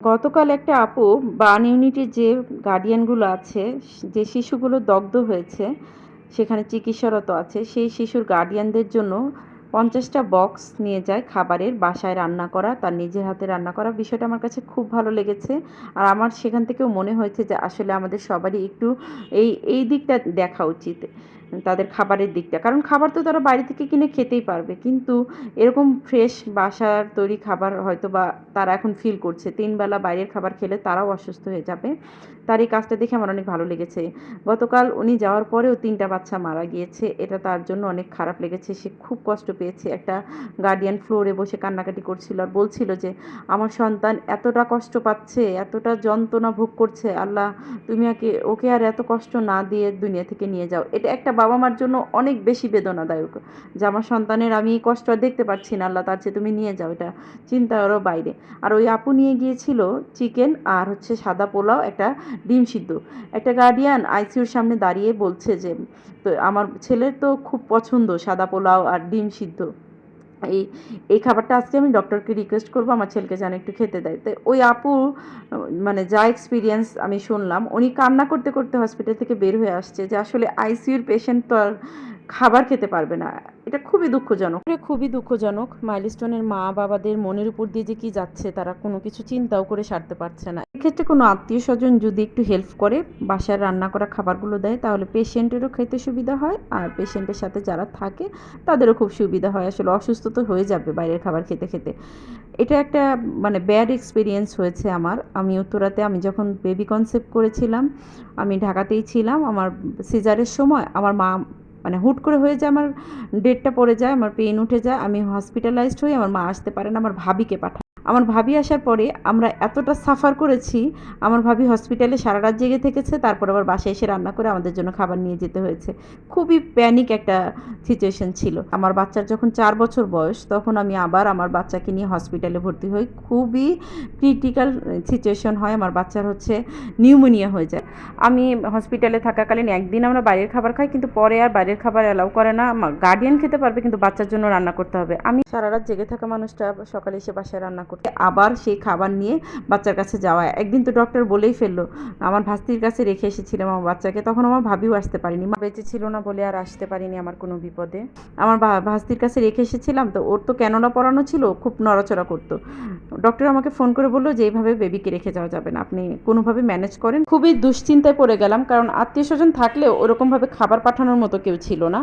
গতকাল একটা আপু বার্ন ইউনিটের যে গার্ডিয়ানগুলো আছে, যে শিশুগুলো দগ্ধ হয়েছে, সেখানে চিকিৎসারত আছে, সেই শিশুর গার্ডিয়ানদের জন্য পঞ্চাশটা বক্স নিয়ে যায় খাবারের, বাসায় রান্না করা, তার নিজের হাতে রান্না করা। বিষয়টা আমার কাছে খুব ভালো লেগেছে। আর আমার সেখান থেকেও মনে হয়েছে যে আসলে আমাদের সবারই একটু এই এই দিকটা দেখা উচিত। তাদের খাবারের দিকটা। কারণ খাবার তো তারা বাইরে থেকে কিনে খেতেই পারবে। কিন্তু এরকম ফ্রেশ বাসার তৈরি খাবার হয়তো বা তারা এখন ফিল করছে। তিনবেলা বাইরের খাবার খেলে তারাও অসুস্থ হয়ে যাবে। তার এই কাজটা দেখে আমার অনেক ভালো লেগেছে। গতকাল উনি যাওয়ার পরেও তিনটা বাচ্চা মারা গিয়েছে। এটা তার জন্য অনেক খারাপ লেগেছে। সে খুব কষ্ট পেয়েছে। একটা গার্ডিয়ান ফ্লোরে বসে কান্নাকাটি করছিল আর বলছিল যে, আমার সন্তান এতটা কষ্ট পাচ্ছে, এতটা যন্ত্রণা ভোগ করছে। আল্লাহ, তুমি ওকে ওকে আর এত কষ্ট না দিয়ে দুনিয়া থেকে নিয়ে যাও। এটা একটা বাবা মার জন্য অনেক বেশি বেদনাদায়ক। যে আমার সন্তানের আমি কষ্ট দেখতে পাচ্ছি না, আল্লাহ তার চেয়ে তুমি নিয়ে যাও, এটা চিন্তা চিন্তারও বাইরে। আর ওই আপু নিয়ে গিয়েছিল চিকেন আর হচ্ছে সাদা পোলাও, একটা ডিম সিদ্ধ। একটা গার্ডিয়ান আইসিউর সামনে দাঁড়িয়ে বলছে যে, তো আমার ছেলের তো খুব পছন্দ সাদা পোলাও আর ডিম সিদ্ধ। এই এই খাবারটা আজকে আমি ডক্টরকে রিকোয়েস্ট করব, আমার ছেলেকে যেন একটু খেতে দেয়। তো ওই আপু মানে যা এক্সপিরিয়েন্স আমি শুনলাম, উনি কান্না করতে করতে হসপিটাল থেকে বের হয়ে আসছে যে আসলে আইসিইউর পেশেন্ট তো আর খাবার খেতে পারবে না। এটা খুবই দুঃখজনক। এটা খুবই দুঃখজনক। মাইলস্টোনের মা বাবাদের মনের উপর দিয়ে যে কি যাচ্ছে তারা কোনো কিছু চিন্তাও করে সারতে পারছে না। এক্ষেত্রে কোনো আত্মীয় স্বজন যদি একটু হেল্প করে বাসায় রান্না করা খাবারগুলো দেয় তাহলে পেশেন্টেরও খেতে সুবিধা হয় আর পেশেন্টের সাথে যারা থাকে তাদেরও খুব সুবিধা হয়। আসলে অসুস্থ তো হয়ে যাবে বাইরের খাবার খেতে খেতে। এটা একটা মানে ব্যাড এক্সপিরিয়েন্স হয়েছে আমার। আমি উত্তরাতে আমি যখন বেবি কনসেপ্ট করেছিলাম আমি ঢাকাতেই ছিলাম। আমার সিজারের সময় আমার মা মানে হুট করে হয়ে যায় আমার ডেটটা পড়ে যায়, আমার পেন উঠে যায়, আমি হসপিটালাইজড হই, আমার মা আসতে পারে না, আমার ভাবিকে পাঠায় আমার ভাবি আসার পরে আমরা এতটা সাফার করেছি, আমার ভাবি হসপিটালে সারা রাত জেগে থেকেছে, তারপর আবার বাসায় এসে রান্না করে আমাদের জন্য খাবার নিয়ে যেতে হয়েছে। খুবই প্যানিক একটা সিচুয়েশন ছিল। আমার বাচ্চার যখন চার বছর বয়স, তখন আমি আবার আমার বাচ্চাকে নিয়ে হসপিটালে ভর্তি হই। খুবই ক্রিটিক্যাল সিচুয়েশন হয়, আমার বাচ্চার হচ্ছে নিউমোনিয়া হয়ে যায়। আমি হসপিটালে থাকাকালীন একদিন আমরা বাইরের খাবার খাই, কিন্তু পরে আর বাইরের খাবার অ্যালাউ করে না। গার্ডিয়ান খেতে পারবে, কিন্তু বাচ্চার জন্য রান্না করতে হবে। আমি সারা রাত জেগে থাকা মানুষটা সকালে এসে বাসায় রান্না করতে। আবার সেই খাবার নিয়ে বাচ্চার কাছে যাওয়া একদিন তো ডক্টর বলেই ফেলল, আমার ভাস্তির কাছে রেখে এসেছিলাম আমার বাচ্চাকে, তখন আমার ভাবিও আসতে পারিনি। মা বেঁচে ছিল না বলে আর আসতে পারিনি আমার কোনো বিপদে। আমার ভাস্তির কাছে রেখে এসেছিলাম তো, ওর তো কেননা পড়ানো ছিল খুব নড়াচড়া করতো। ডক্টর আমাকে ফোন করে বলল যে, এইভাবে বেবিকে রেখে যাওয়া যাবে না। আপনি কোনোভাবে ম্যানেজ করেন। খুবই দুশ্চিন্তায় পড়ে গেলাম, কারণ আত্মীয় স্বজন থাকলেও ওরকমভাবে খাবার পাঠানোর মতো কেউ ছিল না।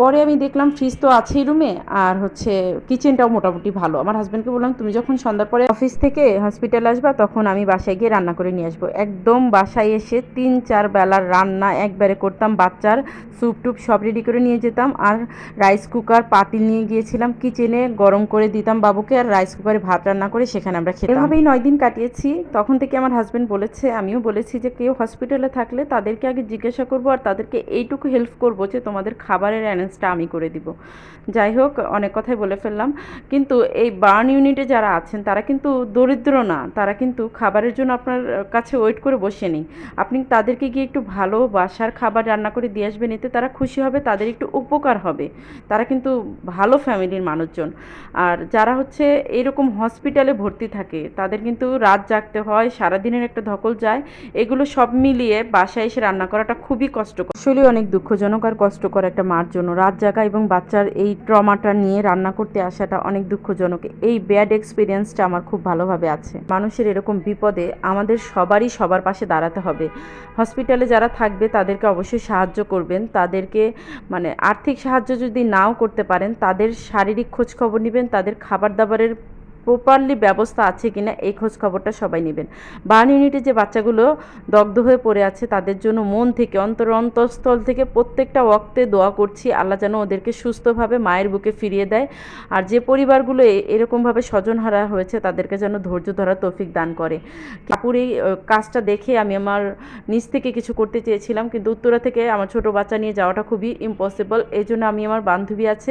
পরে আমি দেখলাম ফ্রিজ তো আছেই রুমে আর হচ্ছে কিচেনটাও মোটামুটি ভালো। আমার হাজব্যান্ডকে বললাম, তুমি যখন সন্ধ্যার পরে অফিস থেকে হসপিটাল আসবা, তখন আমি বাসায় গিয়ে রান্না করে নিয়ে আসব। একদম বাসায় এসে তিন, চার বেলার রান্না একবারে করতাম, বাচ্চার স্যুপ টুপ সব রেডি করে নিয়ে যেতাম। আর রাইস কুকার পাতিল নিয়ে গিয়েছিলাম কিচেনে গরম করে দিতাম বাবুকে, আর রাইস কুকারে ভাত রান্না করে সেখানে আমরা খেতাম। এভাবেই নয় দিন কাটিয়েছি। তখন থেকে আমার হাজব্যান্ড বলেছে, আমিও বলেছি যে, কেউ হসপিটালে থাকলে তাদেরকে আগে জিজ্ঞাসা করব আর তাদেরকে এইটুকু হেল্প করব যে, তোমাদের খাবারের অ্যারেঞ্জটা আমি করে দিব। যাই হোক, অনেক কথাই বলে ফেললাম। কিন্তু এই বার্ন ইউনিটে যারা আছেন, তারা কিন্তু দরিদ্র না। তারা কিন্তু খাবারের জন্য আপনার কাছে ওয়েট করে বসে নেই। আপনি তাদেরকে গিয়ে একটু ভালো বাসার খাবার রান্না করে দিয়ে আসবেন, এতে তারা খুশি হবে, তাদের একটু উপকার হবে। তারা কিন্তু ভালো ফ্যামিলির মানুষজন। আর যারা হচ্ছে এরকম হসপিটালে ভর্তি থাকে, তাদের কিন্তু রাত জাগতে হয়, সারাদিনের একটা ধকল যায়। এগুলো সব মিলিয়ে বাসায় এসে রান্না করাটা খুবই কষ্টকর। আসলে অনেক দুঃখজনক আর কষ্টকর একটা মার জন্য। রাত জাগা এবং বাচ্চার এই ট্রমাটা নিয়ে রান্না করতে আসাটা অনেক দুঃখজনক। এই ব্যাড এক্সপিরিয়েন্সটা আমার খুব ভালোভাবে আছে। মানুষের এরকম বিপদে আমাদের সবারই সবার পাশে দাঁড়াতে হবে। হসপিটালে যারা থাকবে, তাদেরকে অবশ্যই সাহায্য করবেন। তাদেরকে মানে আর্থিক সাহায্য যদি নাও করতে পারেন, তাদের শারীরিক খোঁজখবর নেবেন, তাদের খাবার দাবারের প্রপারলি ব্যবস্থা আছে কিনা এই খোঁজ খবরটা সবাই নেবেন। বার্ন ইউনিটে যে বাচ্চাগুলো দগ্ধ হয়ে পড়ে আছে, তাদের জন্য মন থেকে, অন্তর অন্তঃস্থল থেকে প্রত্যেকটা ওক্তে দোয়া করছি, আল্লাহ যেন ওদেরকে সুস্থভাবে মায়ের বুকে ফিরিয়ে দেয়। আর যে পরিবারগুলো এরকমভাবে স্বজনহারা হয়েছে, তাদেরকে যেন ধৈর্য ধরা তৌফিক দান করে। কাপুর এই কাজটা দেখে আমি আমার নিজ থেকে কিছু করতে চেয়েছিলাম, কিন্তু উত্তরা থেকে আমার ছোট বাচ্চা নিয়ে যাওয়াটা খুবই ইম্পসিবল এই জন্য আমি আমার বান্ধবী আছে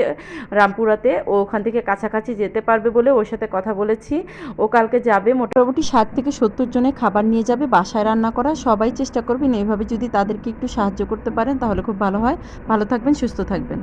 রামপুরাতে, ও ওখান থেকে কাছাকাছি যেতে পারবে বলে ওর সাথে কথা বলেছি। ও কালকে যাবে, মোটামুটি ষাট থেকে সত্তর জনের খাবার নিয়ে যাবে, বাসায় রান্না করা সবাই চেষ্টা করবেন। এইভাবে যদি তাদেরকে একটু সাহায্য করতে পারেন, তাহলে খুব ভালো হয়। ভালো থাকবেন, সুস্থ থাকবেন।